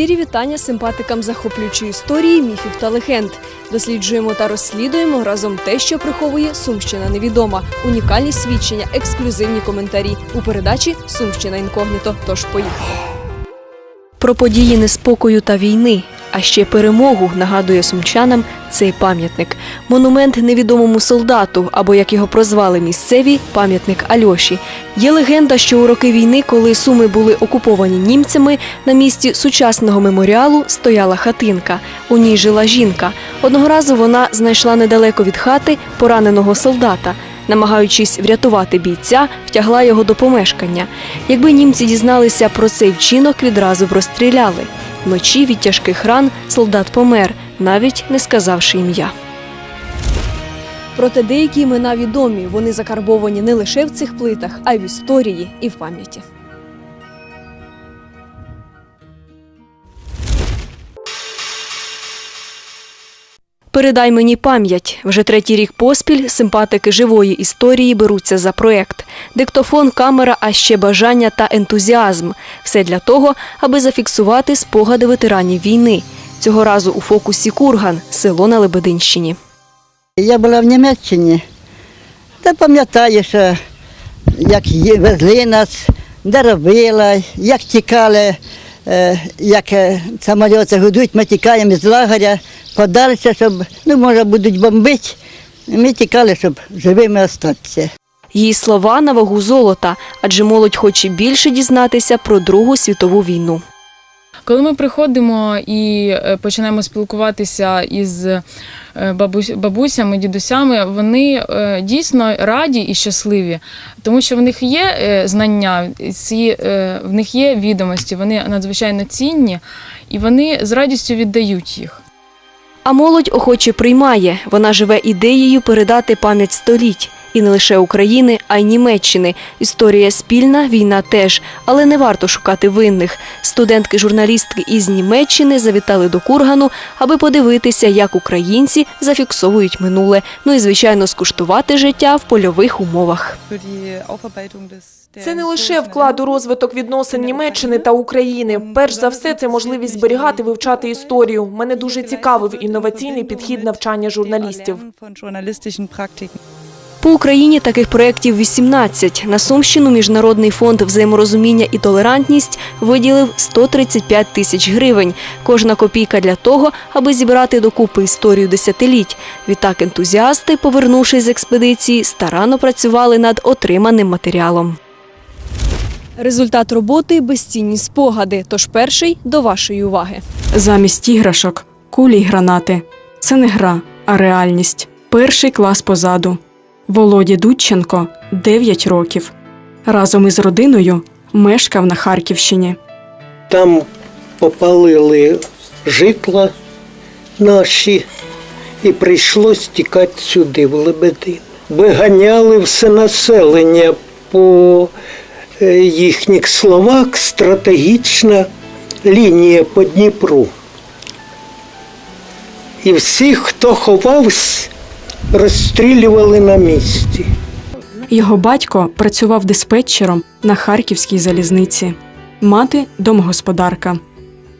Щирі вітання симпатикам захоплюючої історії, міфів та легенд. Досліджуємо та розслідуємо разом те, що приховує Сумщина невідома, унікальні свідчення, ексклюзивні коментарі у передачі Сумщина інкогніто. Тож поїхали. Про події неспокою та війни, а ще перемогу нагадує сумчанам цей пам'ятник. Монумент невідомому солдату, або як його прозвали місцеві, пам'ятник Альоші. Є легенда, що у роки війни, коли суми були окуповані німцями, на місці сучасного меморіалу стояла хатинка. У ній жила жінка. Одного разу вона знайшла недалеко від хати пораненого солдата. Намагаючись врятувати бійця, втягла його до помешкання. Якби німці дізналися про цей вчинок, відразу б розстріляли. Вночі від тяжких ран солдат помер, навіть не сказавши ім'я. Проте деякі імена відомі. Вони закарбовані не лише в цих плитах, а й в історії і в пам'яті. Передай мені пам'ять. Вже третій рік поспіль симпатики живої історії беруться за проект. Диктофон, камера, а ще бажання та ентузіазм. Все для того, аби зафіксувати спогади ветеранів війни. Цього разу у фокусі Курган, село на Лебединщині. Я була в Німеччині, та пам'ятаю, що як везли нас, де робила, як тікали, як е, самоліти гудуть, ми тікаємо з лагеря подалися, щоб, ну, може, будуть бомбити. Ми тікали, щоб живими остатися. Її слова на вагу золота, адже молодь хоче більше дізнатися про Другу світову війну. Коли ми приходимо і е, починаємо спілкуватися із е, бабусями, дідусями, вони е, дійсно раді і щасливі, тому що в них є знання, в них є відомості, вони надзвичайно цінні і вони з радістю віддають їх. А молодь охоче приймає. Вона живе ідеєю передати пам'ять століть. І не лише України, а й Німеччини. Історія спільна, війна теж. Але не варто шукати винних. Студентки-журналістки із Німеччини завітали до Кургану, аби подивитися, як українці зафіксовують минуле. Ну і, звичайно, скуштувати життя в польових умовах. Це не лише вклад у розвиток відносин Німеччини та України. Перш за все, це можливість зберігати, вивчати історію. Мене дуже цікавив інноваційний підхід навчання журналістів. По Україні таких проєктів 18. На Сумщину Міжнародний фонд взаєморозуміння і толерантність виділив 135 тисяч гривень. Кожна копійка для того, аби зібрати докупи історію десятиліть. Відтак ентузіасти, повернувшись з експедиції, старанно працювали над отриманим матеріалом. Результат роботи безцінні спогади. Тож перший до вашої уваги. Замість іграшок кулі й гранати. Це не гра, а реальність. Перший клас позаду. Володі Дудченко 9 років. Разом із родиною мешкав на Харківщині. Там попалили житла наші, і прийшлось тікати сюди, в Лебедин. Виганяли все населення по е, їхніх словах стратегічна лінія по Дніпру. І всіх, хто ховався, розстрілювали на місці. Його батько працював диспетчером на Харківській залізниці, мати домогосподарка.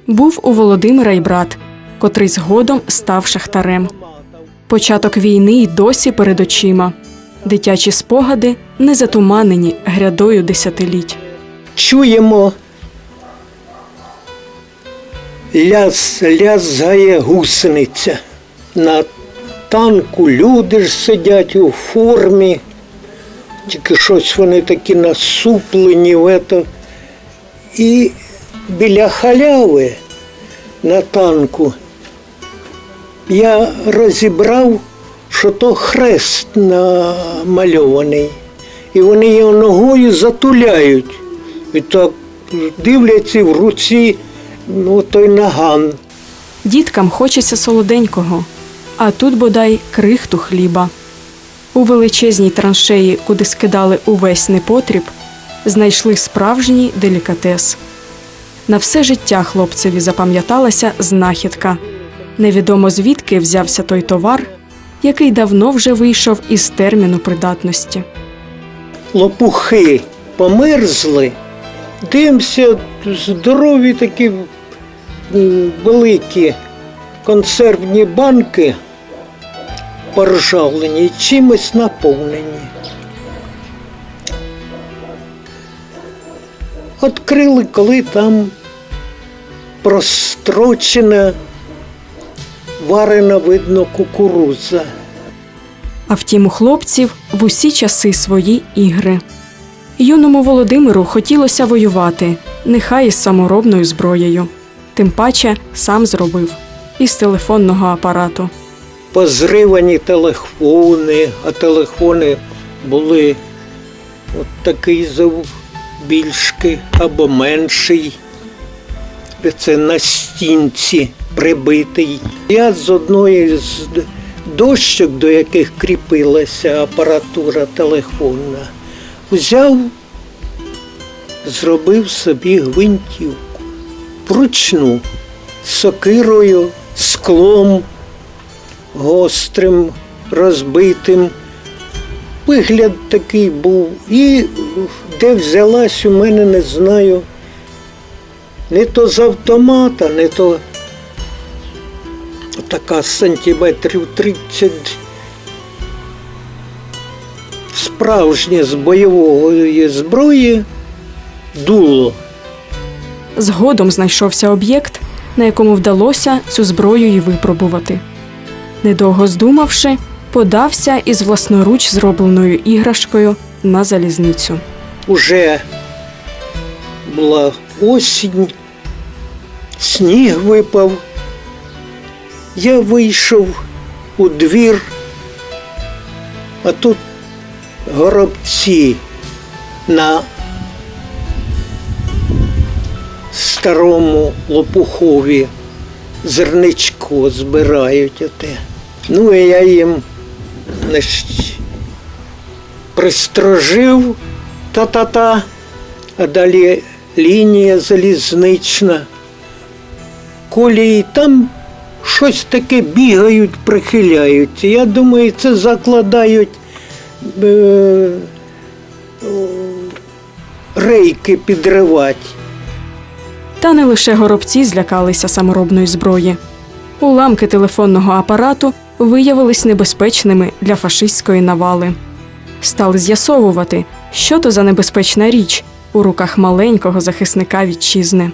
Був у Володимира й брат, котрий згодом став шахтарем. Початок війни й досі перед очима. Дитячі спогади не затуманені грядою десятиліть. чуємо ляз, лязгає гусениця. На танку люди ж сидять у формі, тільки щось вони такі насуплені в ето. І біля халяви на танку я розібрав, що то хрест намальований. І вони його ногою затуляють. І так дивляться в руці ну, той наган. Діткам хочеться солоденького, а тут бодай крихту хліба. У величезній траншеї, куди скидали увесь непотріб, знайшли справжній делікатес. На все життя хлопцеві запам'яталася знахідка. Невідомо звідки взявся той товар, який давно вже вийшов із терміну придатності. Лопухи померзли, дивимося, здорові такі великі консервні банки поржавлені чимось наповнені. Открили, коли там прострочена, варена, видно, кукурудза. А втім, у хлопців в усі часи свої ігри. Юному Володимиру хотілося воювати, нехай із саморобною зброєю. Тим паче сам зробив із телефонного апарату. Позривані телефони, а телефони були от такий завбільшки або менший. Це на стінці прибитий. Я з одної з дощок, до яких кріпилася апаратура телефонна, взяв, зробив собі гвинтівку вручну, сокирою, склом гострим, розбитим. Вигляд такий був. І де взялась у мене, не знаю. Не то з автомата, не то така сантиметрів 30. Справжнє з бойової зброї дуло. Згодом знайшовся об'єкт, на якому вдалося цю зброю і випробувати. Недовго здумавши, подався із власноруч зробленою іграшкою на залізницю. Уже була осінь, сніг випав. Я вийшов у двір, а тут горобці на старому лопухові зерничко збирають оте. Ну, і я їм значить, пристрожив та-та-та, а далі лінія залізнична. Колії там щось таке бігають, прихиляються. Я думаю, це закладають е, рейки підривати. Та не лише горобці злякалися саморобної зброї. Уламки телефонного апарату виявились небезпечними для фашистської навали. Стали з'ясовувати, що то за небезпечна річ у руках маленького захисника вітчизни.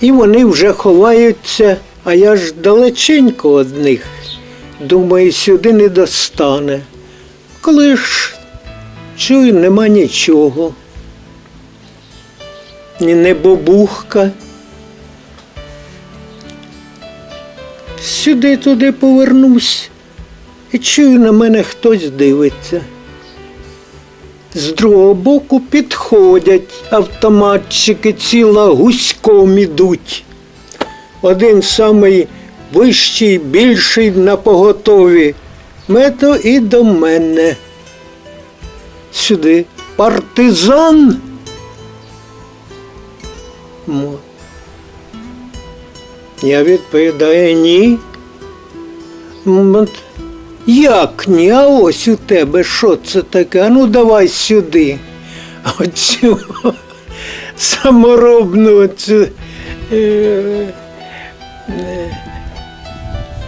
І вони вже ховаються, а я ж далеченько від них. Думаю, сюди не достане. Коли ж чую, нема нічого. Ні не бобухка. Сюди туди повернусь і чую, на мене хтось дивиться. З другого боку підходять автоматчики, ціла гуськом ідуть. Один самий вищий, більший на поготові. Мето і до мене. Сюди. Партизан. Мо. Я відповідаю ні. Як ні? А ось у тебе що це таке? А ну давай сюди. Оцю саморобну цю е, е,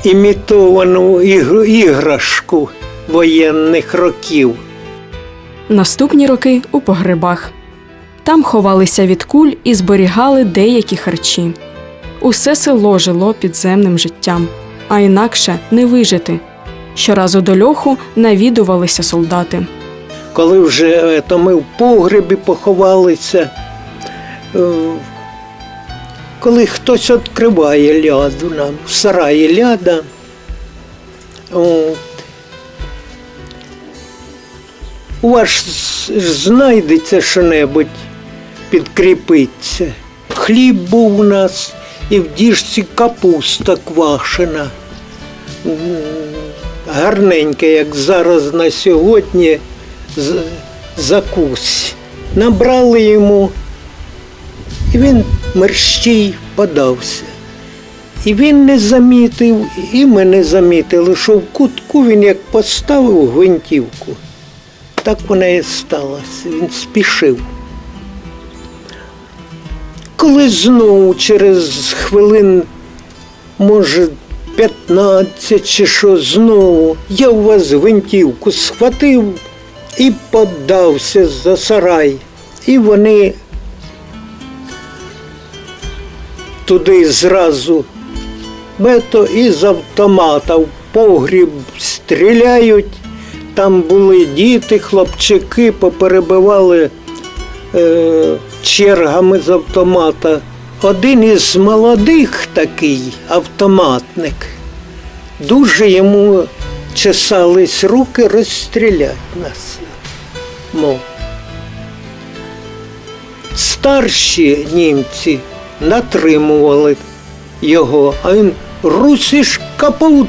імітовану ігр- іграшку воєнних років. Наступні роки у погребах. Там ховалися від куль і зберігали деякі харчі. Усе село жило підземним життям, а інакше не вижити. Щоразу до льоху навідувалися солдати. коли вже е, то ми в погребі поховалися, е, коли хтось відкриває ляду нам, в сараї ляда, от, у вас знайдеться що-небудь, підкріпиться. Хліб був у нас і в діжці капуста квашена. М, Гарненька, як зараз на сьогодні закусь. Набрали йому, і він мерщій подався. І він не замітив, і ми не замітили, що в кутку він як поставив гвинтівку. Так вона і сталося. Він спішив. Коли знову через хвилин, може, 15 чи що знову, я у вас гвинтівку схватив і подався за сарай. І вони туди зразу мето із автомата в погріб стріляють. Там були діти, хлопчики, поперебивали чергами з автомата. Один із молодих такий автоматник. Дуже йому чесались руки розстріляти нас. Мов. Старші німці натримували його, а він русиш капут.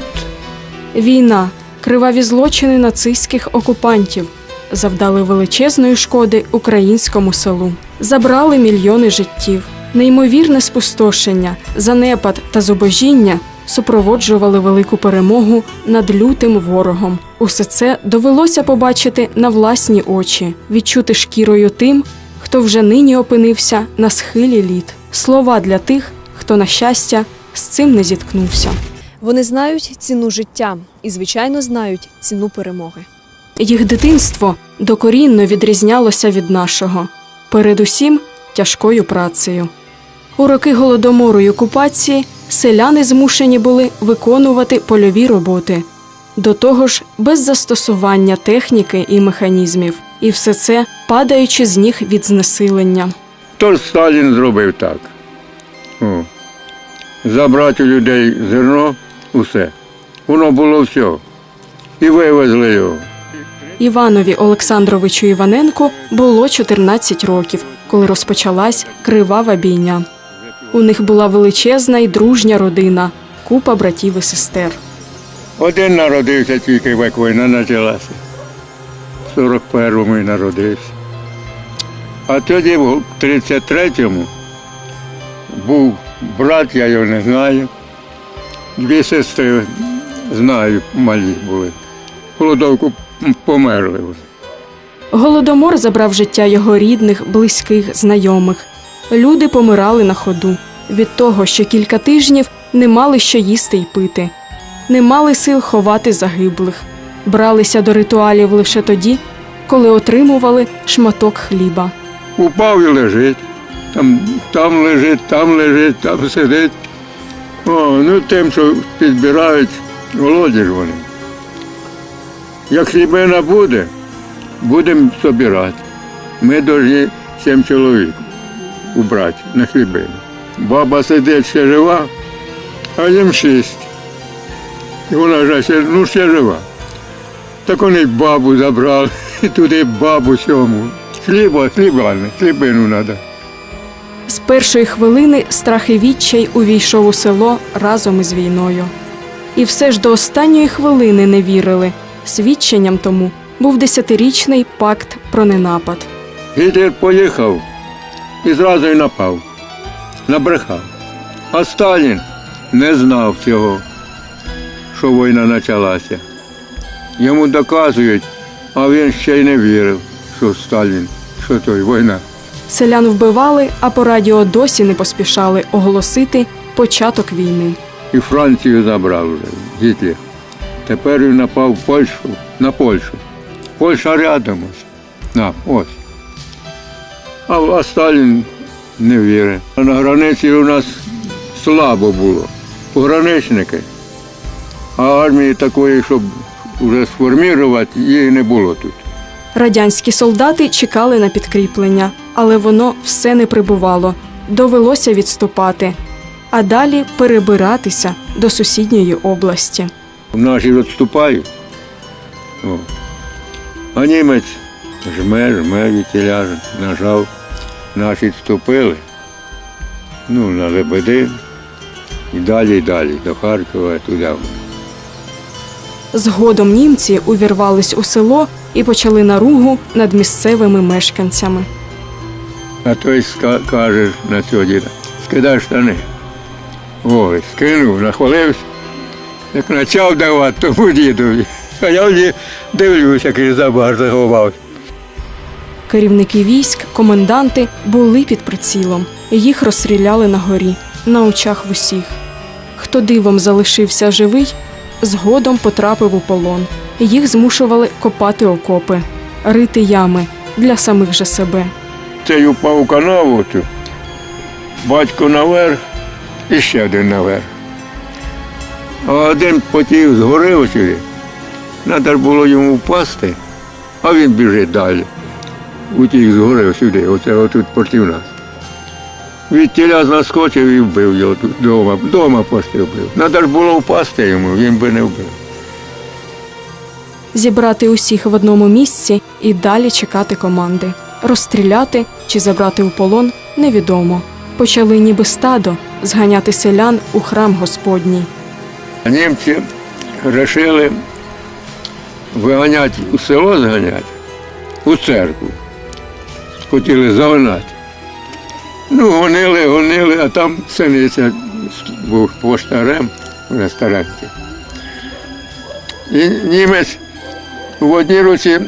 Війна, криваві злочини нацистських окупантів завдали величезної шкоди українському селу, забрали мільйони життів. Неймовірне спустошення, занепад та зубожіння супроводжували велику перемогу над лютим ворогом. Усе це довелося побачити на власні очі, відчути шкірою тим, хто вже нині опинився на схилі літ. Слова для тих, хто, на щастя, з цим не зіткнувся. Вони знають ціну життя і, звичайно, знають ціну перемоги. Їх дитинство докорінно відрізнялося від нашого, передусім тяжкою працею. У роки голодомору й окупації селяни змушені були виконувати польові роботи, до того ж без застосування техніки і механізмів, і все це падаючи з ніг від знесилення. То Сталін зробив так. О. Забрати у людей зерно, усе. Воно було все. І вивезли його. Іванові Олександровичу Іваненку було 14 років, коли розпочалась кривава бійня. У них була величезна і дружня родина, купа братів і сестер. Один народився тільки, як війна почалася. В 41-му і народився. А тоді в 33-му був брат, я його не знаю. Дві сестри знаю, малі були. Голодовку померли. вже. Голодомор забрав життя його рідних, близьких, знайомих. Люди помирали на ходу від того, що кілька тижнів не мали що їсти й пити, не мали сил ховати загиблих, бралися до ритуалів лише тоді, коли отримували шматок хліба. Упав і лежить. Там, там лежить, там лежить, там сидить. О, ну тим, що підбирають, голоді ж вони. Як хлібина буде, будемо собирати. Ми повинні сім чоловік убрати на хлібину. Баба сидить ще жива, а їм шість. І вона вже ще, ну, ще жива. Так вони бабу забрали, і туди бабу сьому. Хліба, хліба, хлібину треба. З першої хвилини страх і відчай увійшов у село разом із війною. І все ж до останньої хвилини не вірили. Свідченням тому був десятирічний пакт про ненапад. Гітлер поїхав і зразу й напав. Набрехав. А Сталін не знав цього, що війна почалася. Йому доказують, а він ще й не вірив, що Сталін, що той війна. Селян вбивали, а по радіо досі не поспішали оголосити початок війни. І Францію забрав вже Гітлер. Тепер він напав в Польщу, на Польщу. Польща рядом. На, ось. А, а Сталін не вірить. А на границі у нас слабо було. Пограничники. А армії такої, щоб вже сформувати, її не було тут. Радянські солдати чекали на підкріплення, але воно все не прибувало. Довелося відступати, а далі перебиратися до сусідньої області. Наші відступають. О. А німець жме, жме, вітіля, нажав. Наші відступили. Ну, на Лебедин. І далі, і далі, до Харкова, туди. Згодом німці увірвались у село і почали наругу над місцевими мешканцями. А той каже на цього діда, скидай штани. Ой, скинув, нахвалився. Як почав давати тому дідові. А я вже дивлюся, який забар заховався. Керівники військ, коменданти були під прицілом. Їх розстріляли на горі, на очах в усіх. Хто дивом залишився живий, згодом потрапив у полон. Їх змушували копати окопи, рити ями для самих же себе. Цей упав у канаву, батько наверх і ще один наверх. А один потів згорив сюди. Треба було йому впасти, а він біжить далі. Утік згорив сюди, оце отут проти нас. Від тіля наскочив і вбив його тут вдома. Вдома почти вбив. Треба було впасти йому, він би не вбив. Зібрати усіх в одному місці і далі чекати команди. Розстріляти чи забрати у полон невідомо. Почали ніби стадо зганяти селян у храм Господній. Німці вирішили виганяти у село зганяти, у церкву. Хотіли загнати. Ну, гонили, гонили, а там синиця був поштарем, вже старенький. І німець в одній руці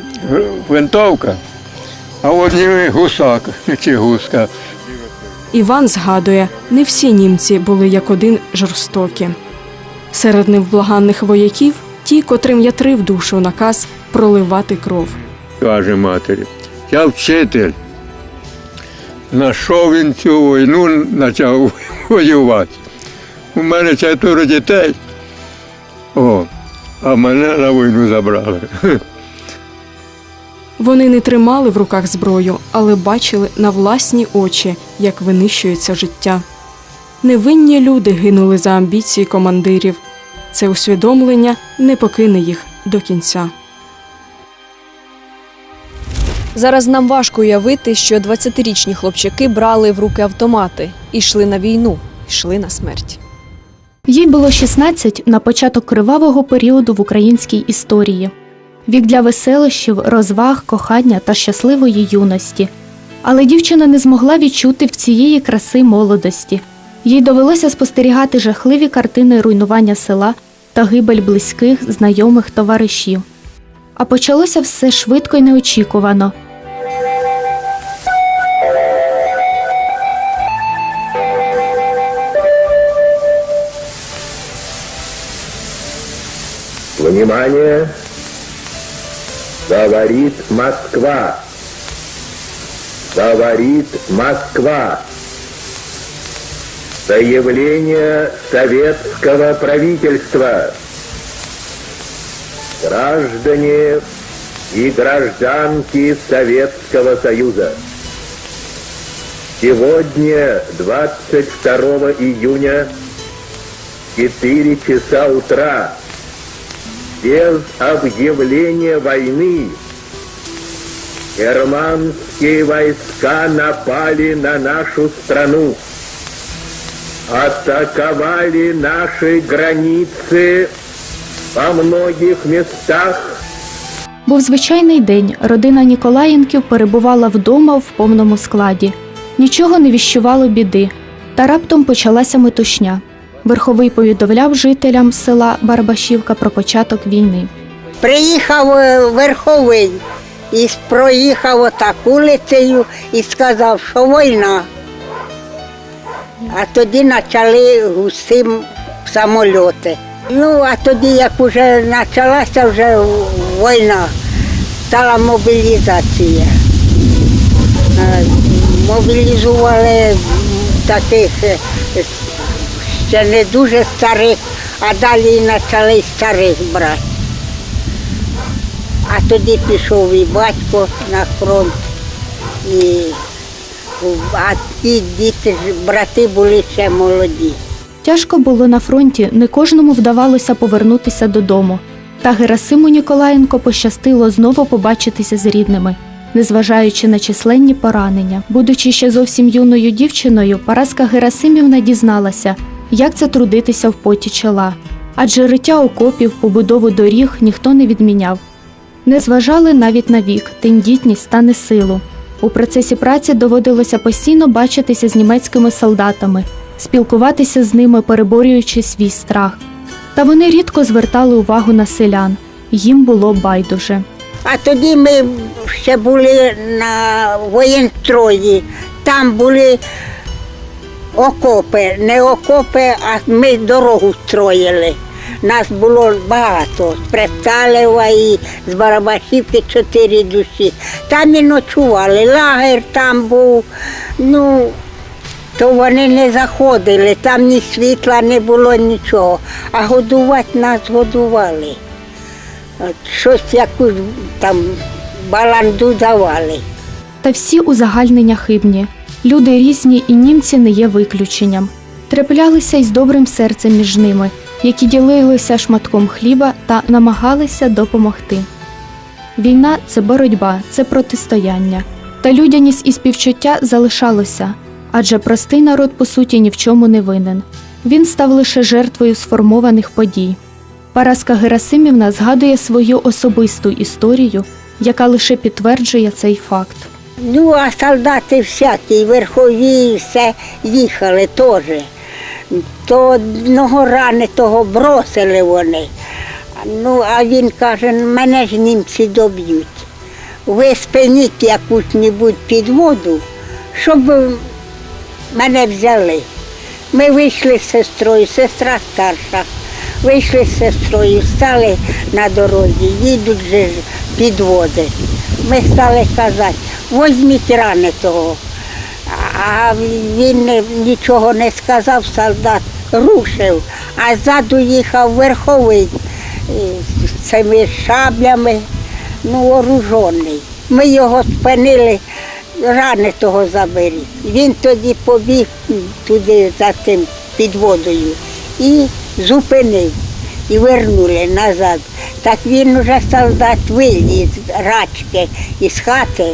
винтовка, а в одній гусак чи гуска. Іван згадує, не всі німці були як один жорстокі. Серед невблаганних вояків ті, котрим ятрив душу наказ проливати кров. каже матері, я вчитель. На що він цю війну почав воювати? У мене четверо дітей. О, а мене на війну забрали. Вони не тримали в руках зброю, але бачили на власні очі, як винищується життя. Невинні люди гинули за амбіції командирів. Це усвідомлення не покине їх до кінця. Зараз нам важко уявити, що 20-річні хлопчаки брали в руки автомати і йшли на війну, йшли на смерть. Їй було 16 на початок кривавого періоду в українській історії. Вік для веселощів, розваг, кохання та щасливої юності. Але дівчина не змогла відчути в цієї краси молодості. Їй довелося спостерігати жахливі картини руйнування села та гибель близьких, знайомих товаришів. А почалося все швидко й неочікувано. Внимание! Говорит Москва. Говорит Москва. Заявление советского правительства. Граждане и гражданки Советского Союза. Сегодня, 22 июня, 4 часа утра, без объявления войны германские войска напали на нашу страну, атаковали наши границы во многих местах Був звичайний день. Родина Ніколаєнків перебувала вдома в повному складі. Нічого не віщувало біди. Та раптом почалася метушня. Верховий повідомляв жителям села Барбашівка про початок війни. Приїхав е, верховий і проїхав отак вулицею і сказав, що війна. А тоді почали усім самольоти. Ну, а тоді, як вже почалася вже війна, стала мобілізація. Мобілізували таких е, ще не дуже старих, а далі почали старих брати. А тоді пішов і батько на фронт, і, а ті діти, брати були ще молоді. Тяжко було на фронті, не кожному вдавалося повернутися додому. Та Герасиму Ніколаєнко пощастило знову побачитися з рідними, незважаючи на численні поранення. Будучи ще зовсім юною дівчиною, Параска Герасимівна дізналася, як це трудитися в поті чола. Адже риття окопів, побудову доріг ніхто не відміняв. Не зважали навіть на вік, тендітність та несилу. У процесі праці доводилося постійно бачитися з німецькими солдатами, спілкуватися з ними, переборюючи свій страх. Та вони рідко звертали увагу на селян, їм було байдуже. А тоді ми ще були на воєнстрої. Там були окопи, не окопи, а ми дорогу строїли. Нас було багато з Престалева і з Барабашівки чотири душі. Там і ночували, лагер там був. Ну, то вони не заходили, там ні світла не було нічого. А годувати нас годували. Щось якусь там баланду давали. Та всі узагальнення хибні. Люди різні і німці не є виключенням. Траплялися й з добрим серцем між ними, які ділилися шматком хліба та намагалися допомогти. Війна це боротьба, це протистояння. Та людяність і співчуття залишалося, адже простий народ по суті ні в чому не винен. Він став лише жертвою сформованих подій. Параска Герасимівна згадує свою особисту історію, яка лише підтверджує цей факт. Ну, а солдати всякі, верхові, все їхали теж. То одного ранитого бросили вони. Ну, а він каже, мене ж німці доб'ють. Ви спиніть якусь-небудь підводу, щоб мене взяли. Ми вийшли з сестрою, сестра старша. Вийшли з сестрою, стали на дорозі, їдуть же підводи. Ми стали казати, візьміть рани того. А він нічого не сказав, солдат рушив, а ззаду їхав верховий з цими шаблями, ну, оружений. Ми його спинили, рани того заберіть. Він тоді побіг туди за тим під водою і зупинив. І вернули назад. Так він уже солдат виліз з рачки із хати,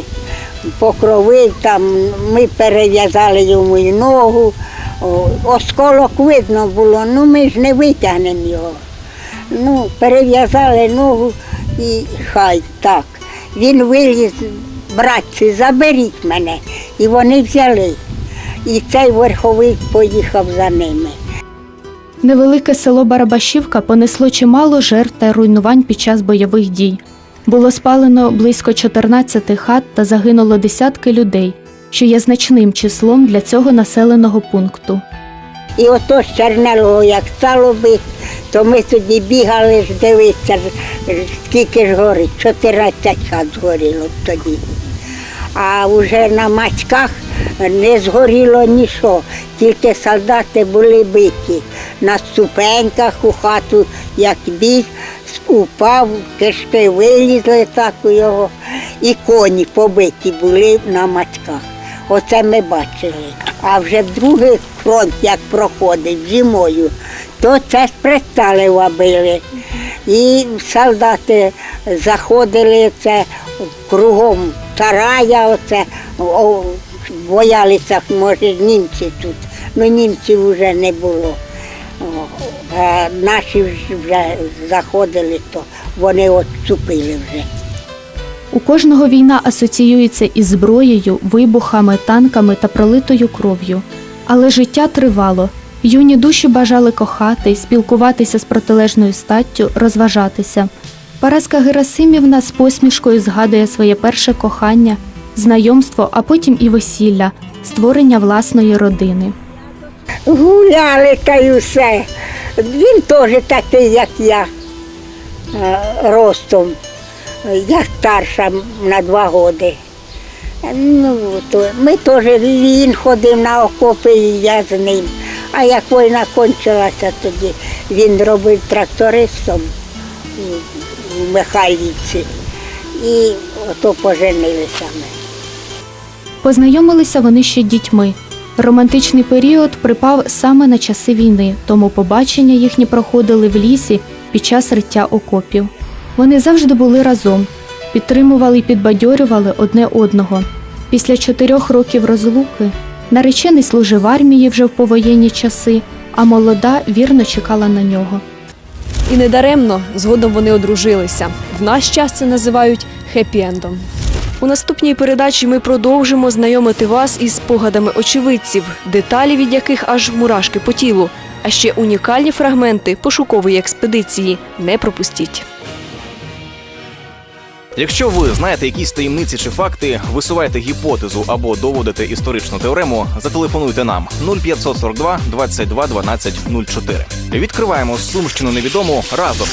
покровив там, ми перев'язали йому і ногу. Осколок видно було, ну ми ж не витягнемо його. Ну, перев'язали ногу і хай так. Він виліз, братці, заберіть мене. І вони взяли. І цей верховик поїхав за ними. Невелике село Барабашівка понесло чимало жертв та руйнувань під час бойових дій. Було спалено близько 14 хат та загинуло десятки людей, що є значним числом для цього населеного пункту. І ото з Чернелого як стало бити, то ми тоді бігали ж дивитися, скільки ж горить, 14 хат згоріло тоді. А вже на мачках не згоріло нічого, тільки солдати були биті. На ступеньках у хату, як біг, упав, кишки вилізли так у його, і коні побиті були на мачках. Оце ми бачили. А вже другий фронт, як проходить зимою, то це з Престалева били. І солдати заходили це кругом тарая, оце, боялися, може, німці тут. Ну німців вже не було. Наші вже заходили, то вони відступили вже. У кожного війна асоціюється із зброєю, вибухами, танками та пролитою кров'ю. Але життя тривало. Юні душі бажали кохати, спілкуватися з протилежною статтю, розважатися. Параска Герасимівна з посмішкою згадує своє перше кохання, знайомство, а потім і весілля, створення власної родини. Гуляли та й усе. Він теж такий, як я, е, ростом. Я старша на два роки. Ну, то ми теж він ходив на окопи, і я з ним. А як війна кончилася тоді, він робив трактористом у- Михайлівці. І ото поженилися ми. Познайомилися вони ще дітьми. Романтичний період припав саме на часи війни, тому побачення їхні проходили в лісі під час риття окопів. Вони завжди були разом, підтримували і підбадьорювали одне одного. Після чотирьох років розлуки наречений служив в армії вже в повоєнні часи, а молода вірно чекала на нього. І недаремно згодом вони одружилися. В наш час це називають хеппі-ендом. У наступній передачі ми продовжимо знайомити вас із спогадами очевидців, деталі від яких аж мурашки по тілу, а ще унікальні фрагменти пошукової експедиції. Не пропустіть. Якщо ви знаєте якісь таємниці чи факти, висуваєте гіпотезу або доводите історичну теорему, зателефонуйте нам 0542 22 12 04. Відкриваємо Сумщину невідому разом.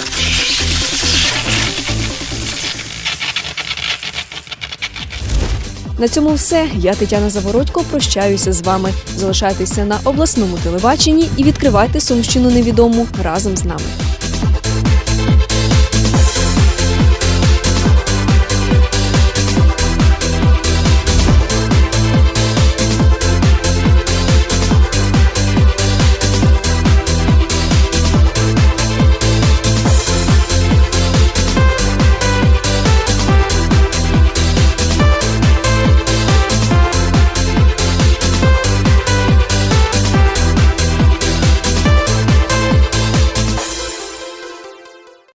На цьому все. Я Тетяна Завородько прощаюся з вами. Залишайтеся на обласному телебаченні і відкривайте Сумщину невідому разом з нами.